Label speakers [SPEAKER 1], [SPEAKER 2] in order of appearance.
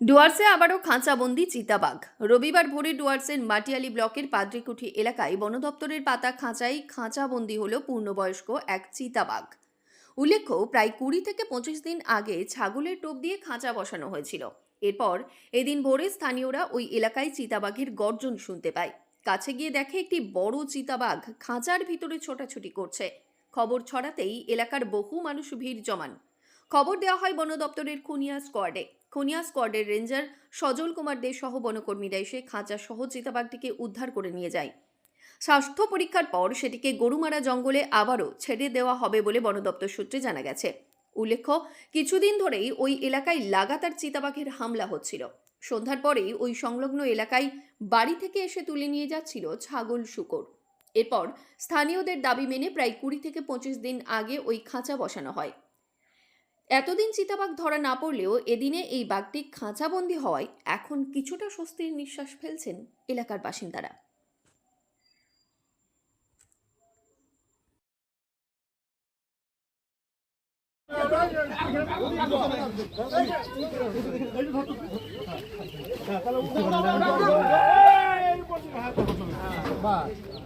[SPEAKER 1] ডুয়ার্সে আবারও খাঁচাবন্দি চিতাবাঘ। রবিবার ভোরে ডুয়ার্সের মাটিয়ালি ব্লকের পাদ্রিকুঠি এলাকায় বন দপ্তরের পাতা খাঁচায় খাঁচাবন্দি হল পূর্ণবয়স্ক এক চিতাবাঘ। উল্লেখ্য, প্রায় কুড়ি থেকে পঁচিশ দিন আগে ছাগলের টোপ দিয়ে খাঁচা বসানো হয়েছিল। এরপর এদিন ভোরে স্থানীয়রা ওই এলাকায় চিতাবাঘের গর্জন শুনতে পায়। কাছে গিয়ে দেখে একটি বড় চিতাবাঘ খাঁচার ভিতরে ছোটাছুটি করছে। খবর ছড়াতেই এলাকার বহু মানুষ ভিড় জমান। খবর দেওয়া হয় বন দপ্তরের খুনিয়া স্কোয়াডে। খুনিয়া স্কোয়াডের রেঞ্জার সজল কুমার দে সহ বনকর্মীরা এসে খাঁচা সহ চিতাবাঘটিকে উদ্ধার করে নিয়ে যায়। স্বাস্থ্য পরীক্ষার পর সেটিকে গরুমারা জঙ্গলে আবারও ছেড়ে দেওয়া হবে বলে বন দপ্তর সূত্রে জানা গেছে। উল্লেখ্য, কিছুদিন ধরেই ওই এলাকায় লাগাতার চিতাবাঘের হামলা হচ্ছিল। সন্ধ্যার পরেই ওই সংলগ্ন এলাকায় বাড়ি থেকে এসে তুলে নিয়ে যাচ্ছিল ছাগল শুকর। এরপর স্থানীয়দের দাবি মেনে প্রায় কুড়ি থেকে পঁচিশ দিন আগে ওই খাঁচা বসানো হয়। এতদিন চিতাবাঘ ধরা না পড়লেও এদিনে এই বাঘটি খাঁচাবন্দি হওয়ায় এখন কিছুটা স্বস্তির নিঃশ্বাস ফেলছেন এলাকার বাসিন্দারা। বাহ